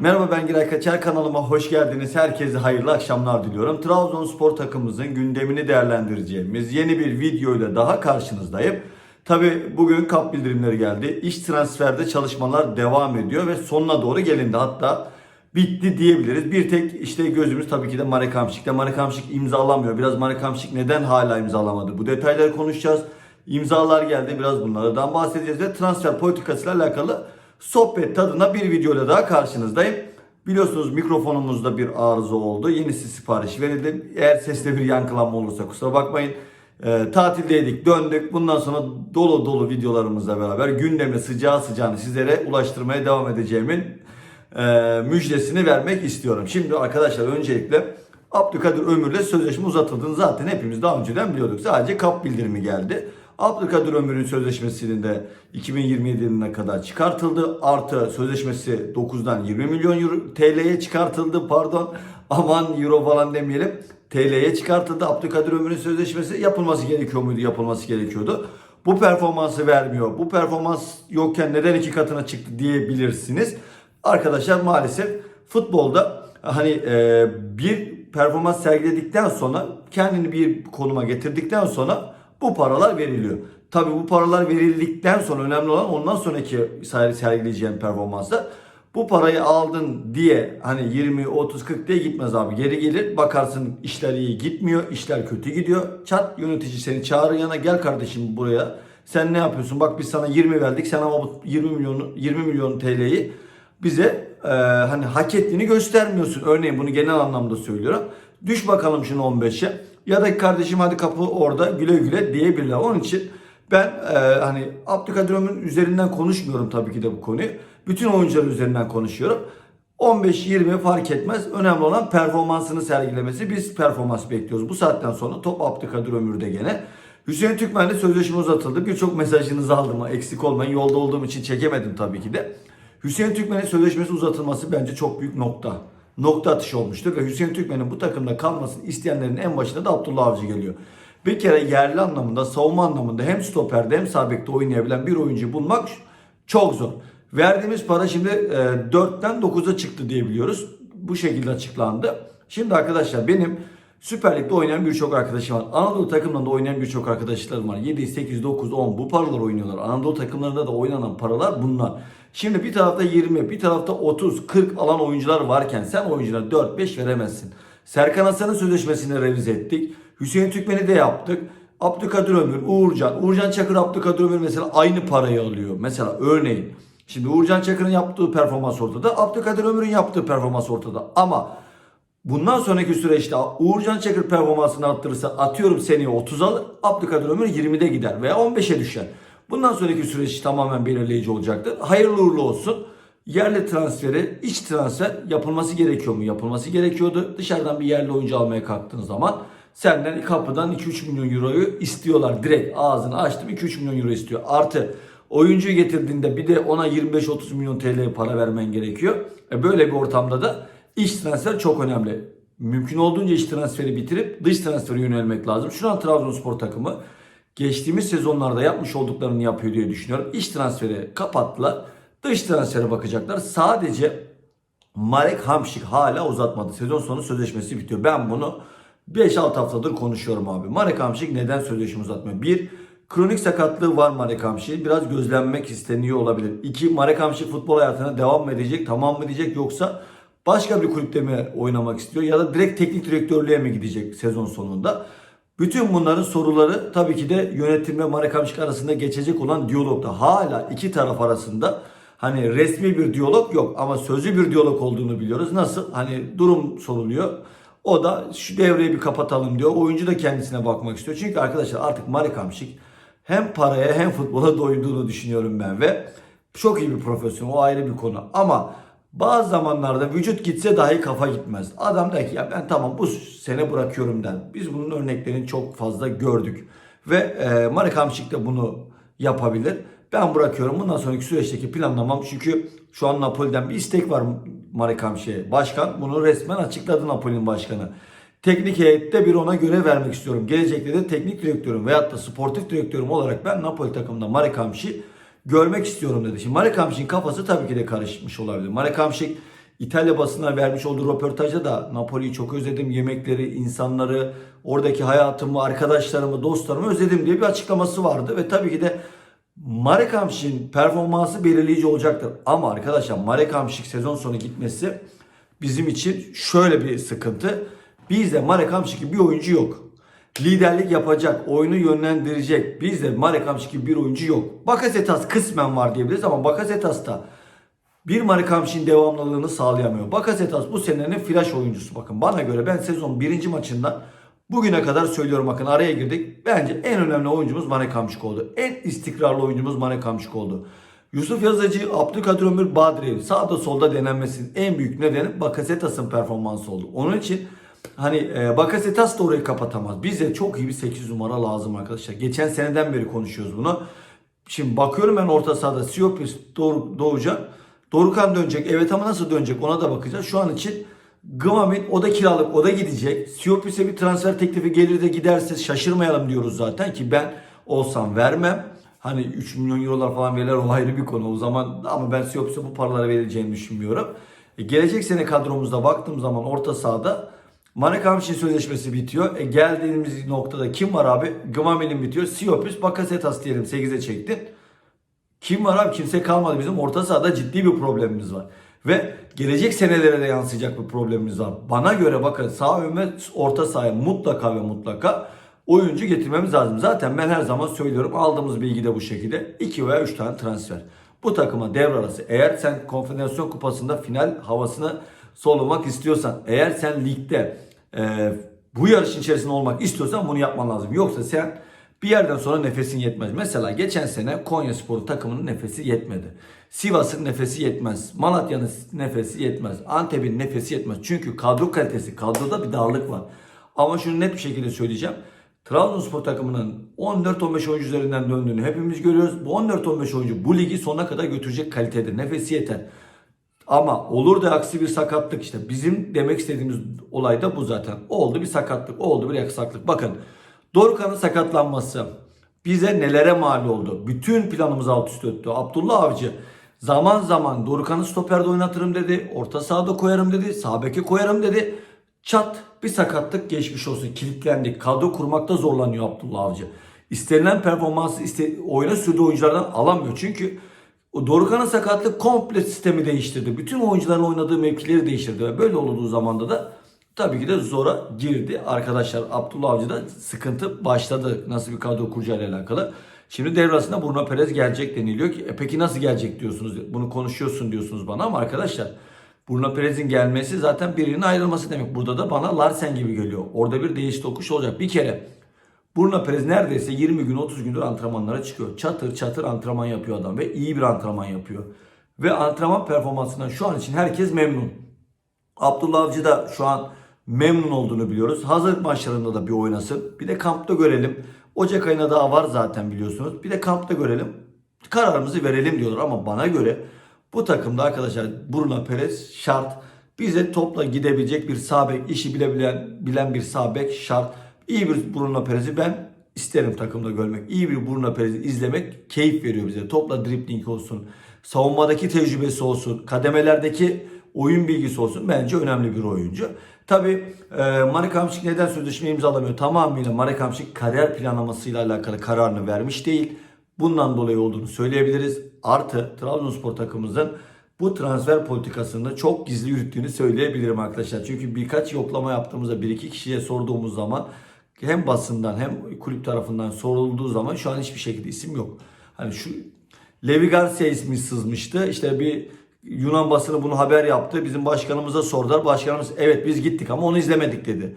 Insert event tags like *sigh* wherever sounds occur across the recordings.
Merhaba ben Giray Kaçar kanalıma hoş geldiniz. Herkese hayırlı akşamlar diliyorum. Trabzonspor takımımızın gündemini değerlendireceğimiz yeni bir videoyla daha karşınızdayım. Tabi bugün kap bildirimleri geldi. İş transferde çalışmalar devam ediyor ve sonuna doğru gelindi. Hatta bitti diyebiliriz. Bir tek işte gözümüz tabii ki de Marek Hamşik'te. Marek Hamşik imzalamıyor. Biraz Marek Hamşik neden hala imzalamadı? Bu detayları konuşacağız. İmzalar geldi. Biraz bunlardan bahsedeceğiz ve transfer politikasıyla alakalı sohbet tadına bir videoyla daha karşınızdayım. Biliyorsunuz mikrofonumuzda bir arıza oldu. Yenisi sipariş verildi. Eğer seste bir yankılanma olursa kusura bakmayın. Ee, tatildeydik, döndük. Bundan sonra dolu dolu videolarımızla beraber gündemi sıcağı sıcağını sizlere ulaştırmaya devam edeceğimin e, müjdesini vermek istiyorum. Şimdi arkadaşlar öncelikle Abdülkadir Ömür'le sözleşme uzatıldığını zaten hepimiz daha önceden biliyorduk. Sadece kap bildirimi geldi. Abdülkadir Ömür'ün sözleşmesinin de 2027 yılına kadar çıkartıldı. Artı sözleşmesi 9'dan 20 milyon euro, TL'ye çıkartıldı pardon. *laughs* Aman euro falan demeyelim. TL'ye çıkartıldı. Abdülkadir Ömür'ün sözleşmesi yapılması gerekiyor muydu? Yapılması gerekiyordu. Bu performansı vermiyor. Bu performans yokken neden iki katına çıktı diyebilirsiniz. Arkadaşlar maalesef futbolda hani e, bir performans sergiledikten sonra kendini bir konuma getirdikten sonra bu paralar veriliyor. Tabii bu paralar verildikten sonra önemli olan ondan sonraki ser- sergileyeceğin performanslar. Bu parayı aldın diye hani 20, 30, 40 diye gitmez abi. Geri gelir bakarsın işler iyi gitmiyor, işler kötü gidiyor. Çat yönetici seni çağırır yana gel kardeşim buraya. Sen ne yapıyorsun? Bak biz sana 20 verdik. Sen ama bu 20 milyonu 20 milyon TL'yi bize e, hani hak ettiğini göstermiyorsun. Örneğin bunu genel anlamda söylüyorum. Düş bakalım şunu 15'e. Ya da kardeşim hadi kapı orada güle güle diyebilirler. Onun için ben e, hani Abdülkadir Ömür'ün üzerinden konuşmuyorum tabii ki de bu konuyu. Bütün oyuncular üzerinden konuşuyorum. 15-20 fark etmez. Önemli olan performansını sergilemesi. Biz performans bekliyoruz. Bu saatten sonra top Abdülkadir Ömür'de gene. Hüseyin Türkmen'le sözleşme uzatıldı. Birçok mesajınızı aldım. Eksik olmayın. Yolda olduğum için çekemedim tabii ki de. Hüseyin Türkmen'in sözleşmesi uzatılması bence çok büyük nokta. Nokta atışı olmuştur ve Hüseyin Türkmen'in bu takımda kalmasını isteyenlerin en başında da Abdullah Avcı geliyor. Bir kere yerli anlamında, savunma anlamında hem stoperde hem sağ bekte oynayabilen bir oyuncu bulmak çok zor. Verdiğimiz para şimdi e, 4'ten 9'a çıktı diyebiliyoruz. Bu şekilde açıklandı. Şimdi arkadaşlar benim Süper Lig'de oynayan birçok arkadaşım var. Anadolu takımlarında oynayan birçok arkadaşlarım var. 7, 8, 9, 10 bu paralar oynuyorlar. Anadolu takımlarında da oynanan paralar bunlar. Şimdi bir tarafta 20, bir tarafta 30, 40 alan oyuncular varken sen oyunculara 4-5 veremezsin. Serkan Hasan'ın sözleşmesini revize ettik. Hüseyin Türkmen'i de yaptık. Abdülkadir Ömür, Uğurcan. Uğurcan Çakır, Abdülkadir Ömür mesela aynı parayı alıyor. Mesela örneğin. Şimdi Uğurcan Çakır'ın yaptığı performans ortada. Abdülkadir Ömür'ün yaptığı performans ortada. Ama Bundan sonraki süreçte Uğurcan Çakır performansını arttırırsa atıyorum seneye 30 alır. Abdülkadir Ömür 20'de gider veya 15'e düşer. Bundan sonraki süreç tamamen belirleyici olacaktır. Hayırlı uğurlu olsun. Yerli transferi, iç transfer yapılması gerekiyor mu? Yapılması gerekiyordu. Dışarıdan bir yerli oyuncu almaya kalktığın zaman senden kapıdan 2-3 milyon euroyu istiyorlar. Direkt ağzını açtım 2-3 milyon euro istiyor. Artı oyuncuyu getirdiğinde bir de ona 25-30 milyon TL para vermen gerekiyor. E böyle bir ortamda da İç transfer çok önemli. Mümkün olduğunca iç transferi bitirip dış transfere yönelmek lazım. Şu an Trabzonspor takımı geçtiğimiz sezonlarda yapmış olduklarını yapıyor diye düşünüyorum. İç transferi kapattılar. Dış transfere bakacaklar. Sadece Marek Hamşik hala uzatmadı. Sezon sonu sözleşmesi bitiyor. Ben bunu 5-6 haftadır konuşuyorum abi. Marek Hamşik neden sözleşme uzatmıyor? Bir, kronik sakatlığı var Marek Hamşik'in. Biraz gözlenmek isteniyor olabilir. İki, Marek Hamşik futbol hayatına devam mı edecek, tamam mı diyecek yoksa başka bir kulüpte mi oynamak istiyor ya da direkt teknik direktörlüğe mi gidecek sezon sonunda? Bütün bunların soruları tabii ki de yönetim ve arasında geçecek olan diyalogda hala iki taraf arasında hani resmi bir diyalog yok ama sözlü bir diyalog olduğunu biliyoruz. Nasıl? Hani durum soruluyor. O da şu devreyi bir kapatalım diyor. Oyuncu da kendisine bakmak istiyor. Çünkü arkadaşlar artık Marek Hamşik hem paraya hem futbola *laughs* doyduğunu düşünüyorum ben ve çok iyi bir profesyonel. O ayrı bir konu. Ama bazı zamanlarda vücut gitse dahi kafa gitmez. Adam der ki ya ben tamam bu sene bırakıyorum der. Biz bunun örneklerini çok fazla gördük. Ve e, Marek Hamşik de bunu yapabilir. Ben bırakıyorum. Bundan sonraki süreçteki planlamam çünkü şu an Napoli'den bir istek var Marek Hamşik'e. Başkan bunu resmen açıkladı Napoli'nin başkanı. Teknik heyette bir ona görev vermek istiyorum. Gelecekte de teknik direktörüm veyahut da sportif direktörüm olarak ben Napoli takımında Marek Hamşik'i görmek istiyorum dedi. Şimdi Marek Hamşik'in kafası tabii ki de karışmış olabilir. Marek Hamşik İtalya basına vermiş olduğu röportajda da Napoli'yi çok özledim. Yemekleri, insanları, oradaki hayatımı, arkadaşlarımı, dostlarımı özledim diye bir açıklaması vardı. Ve tabii ki de Marek Hamšik'in performansı belirleyici olacaktır. Ama arkadaşlar Marek Hamšik sezon sonu gitmesi bizim için şöyle bir sıkıntı. Bizde Marek Hamšik gibi bir oyuncu yok. Liderlik yapacak, oyunu yönlendirecek. Bizde Marek Hamšik gibi bir oyuncu yok. Bakasetas kısmen var diyebiliriz ama Bakasetas da bir Marek Hamšik'in devamlılığını sağlayamıyor. Bakasetas bu senenin flash oyuncusu. Bakın bana göre ben sezon birinci maçından bugüne kadar söylüyorum bakın araya girdik. Bence en önemli oyuncumuz Marek Hamšik oldu. En istikrarlı oyuncumuz Marek Hamšik oldu. Yusuf Yazıcı, Abdülkadir Ömür, Badri sağda solda denenmesinin en büyük nedeni Bakasetas'ın performansı oldu. Onun için hani e, Bakasetas da orayı kapatamaz. Bize çok iyi bir 8 numara lazım arkadaşlar. Geçen seneden beri konuşuyoruz bunu. Şimdi bakıyorum ben orta sahada Siopis Doğu, Doğucan. Dorukan dönecek. Evet ama nasıl dönecek ona da bakacağız. Şu an için Gımamin o da kiralık o da gidecek. Siopis'e bir transfer teklifi gelir de giderse şaşırmayalım diyoruz zaten ki ben olsam vermem. Hani 3 milyon eurolar falan verirler o ayrı bir konu o zaman ama ben Siopis'e bu paraları verileceğini düşünmüyorum. E, gelecek sene kadromuzda baktığım zaman orta sahada Marek Hamšik'in sözleşmesi bitiyor. E, geldiğimiz noktada kim var abi? Gımamin'in bitiyor. Siopis, Bakasetas diyelim 8'e çektin. Kim var abi? Kimse kalmadı. Bizim orta sahada ciddi bir problemimiz var. Ve gelecek senelere de yansıyacak bir problemimiz var. Bana göre bakın sağ ön ve orta sahaya mutlaka ve mutlaka oyuncu getirmemiz lazım. Zaten ben her zaman söylüyorum aldığımız bilgi de bu şekilde. 2 veya 3 tane transfer. Bu takıma devre arası eğer sen konfederasyon kupasında final havasını solumak istiyorsan eğer sen ligde e, bu yarışın içerisinde olmak istiyorsan bunu yapman lazım. Yoksa sen bir yerden sonra nefesin yetmez. Mesela geçen sene Konya Spor takımının nefesi yetmedi. Sivas'ın nefesi yetmez. Malatya'nın nefesi yetmez. Antep'in nefesi yetmez. Çünkü kadro kalitesi, kadroda bir darlık var. Ama şunu net bir şekilde söyleyeceğim. Trabzonspor takımının 14-15 oyuncu üzerinden döndüğünü hepimiz görüyoruz. Bu 14-15 oyuncu bu ligi sonuna kadar götürecek kalitede. Nefesi yeter. Ama olur da aksi bir sakatlık işte. Bizim demek istediğimiz olay da bu zaten. Oldu bir sakatlık, oldu bir aksaklık. Bakın Dorukhan'ın sakatlanması bize nelere mal oldu? Bütün planımızı alt üst etti. Abdullah Avcı zaman zaman Dorukhan'ı stoperde oynatırım dedi. Orta sahada koyarım dedi. Sağ beke koyarım dedi. Çat bir sakatlık geçmiş olsun. Kilitlendik. Kadro kurmakta zorlanıyor Abdullah Avcı. İstenilen performansı iste, oyuna sürdüğü oyunculardan alamıyor. Çünkü Dorukhan'ın sakatlığı komple sistemi değiştirdi. Bütün oyuncuların oynadığı mevkileri değiştirdi. Ve böyle olduğu zamanda da tabii ki de zora girdi. Arkadaşlar Abdullah Avcı'da sıkıntı başladı. Nasıl bir kadro kuracağıyla alakalı. Şimdi devrasında Bruno Perez gelecek deniliyor ki e peki nasıl gelecek diyorsunuz. Bunu konuşuyorsun diyorsunuz bana ama arkadaşlar Bruno Perez'in gelmesi zaten birinin ayrılması demek. Burada da bana Larsen gibi geliyor. Orada bir değiş tokuş olacak. Bir kere Bruno Perez neredeyse 20 gün 30 gündür antrenmanlara çıkıyor. Çatır çatır antrenman yapıyor adam ve iyi bir antrenman yapıyor. Ve antrenman performansından şu an için herkes memnun. Abdullah Avcı da şu an memnun olduğunu biliyoruz. Hazır maçlarında da bir oynasın. Bir de kampta görelim. Ocak ayına daha var zaten biliyorsunuz. Bir de kampta görelim. Kararımızı verelim diyorlar ama bana göre bu takımda arkadaşlar Bruno Perez şart. Bize topla gidebilecek bir sağ bek, işi bilebilen bilen bir sağ bek şart. İyi bir Bruno Perez'i ben isterim takımda görmek. İyi bir Bruno Perez'i izlemek keyif veriyor bize. Topla dribling olsun, savunmadaki tecrübesi olsun, kademelerdeki oyun bilgisi olsun. Bence önemli bir oyuncu. Tabi e, Marek Hamšik neden sözleşme imzalamıyor? Tamamıyla Marek Hamšik kariyer planlamasıyla alakalı kararını vermiş değil. Bundan dolayı olduğunu söyleyebiliriz. Artı Trabzonspor takımımızın bu transfer politikasını çok gizli yürüttüğünü söyleyebilirim arkadaşlar. Çünkü birkaç yoklama yaptığımızda bir iki kişiye sorduğumuz zaman hem basından hem kulüp tarafından sorulduğu zaman şu an hiçbir şekilde isim yok. Hani şu Levi Garcia ismi sızmıştı. İşte bir Yunan basını bunu haber yaptı. Bizim başkanımıza sordular. Başkanımız evet biz gittik ama onu izlemedik dedi.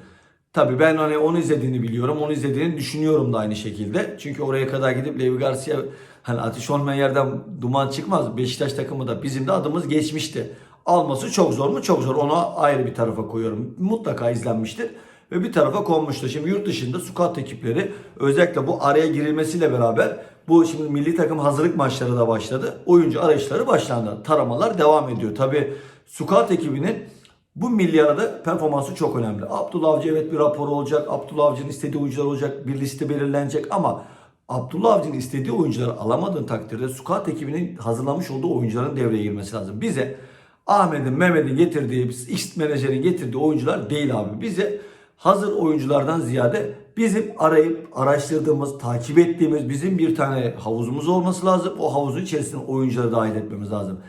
Tabii ben hani onu izlediğini biliyorum. Onu izlediğini düşünüyorum da aynı şekilde. Çünkü oraya kadar gidip Levi Garcia hani ateş olmayan yerden duman çıkmaz. Beşiktaş takımı da bizim de adımız geçmişti. Alması çok zor mu? Çok zor. Onu ayrı bir tarafa koyuyorum. Mutlaka izlenmiştir bir tarafa konmuştu. Şimdi yurt dışında squad ekipleri özellikle bu araya girilmesiyle beraber bu şimdi milli takım hazırlık maçları da başladı. Oyuncu arayışları başlandı. Taramalar devam ediyor. Tabi squad ekibinin bu milli arada performansı çok önemli. Abdullah Avcı evet bir rapor olacak. Abdullah Avcı'nın istediği oyuncular olacak. Bir liste belirlenecek ama Abdullah Avcı'nın istediği oyuncuları alamadığın takdirde squad ekibinin hazırlamış olduğu oyuncuların devreye girmesi lazım. Bize Ahmet'in, Mehmet'in getirdiği, X menajerin getirdiği oyuncular değil abi. Bize hazır oyunculardan ziyade bizim arayıp araştırdığımız, takip ettiğimiz bizim bir tane havuzumuz olması lazım. O havuzun içerisine oyuncuları dahil etmemiz lazım.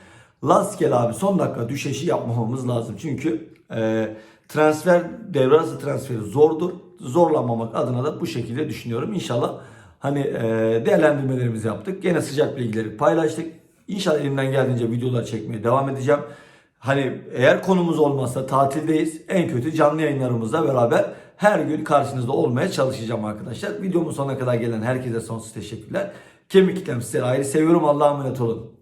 Rastgele abi son dakika düşeşi yapmamamız lazım. Çünkü e, transfer, devre arası transferi zordur. Zorlanmamak adına da bu şekilde düşünüyorum. İnşallah hani e, değerlendirmelerimizi yaptık. Gene sıcak bilgileri paylaştık. İnşallah elimden geldiğince videolar çekmeye devam edeceğim. Hani eğer konumuz olmazsa tatildeyiz. En kötü canlı yayınlarımızla beraber her gün karşınızda olmaya çalışacağım arkadaşlar. Videomun sonuna kadar gelen herkese sonsuz teşekkürler. Kemik kitlem sizleri ayrı seviyorum. Allah'a emanet olun.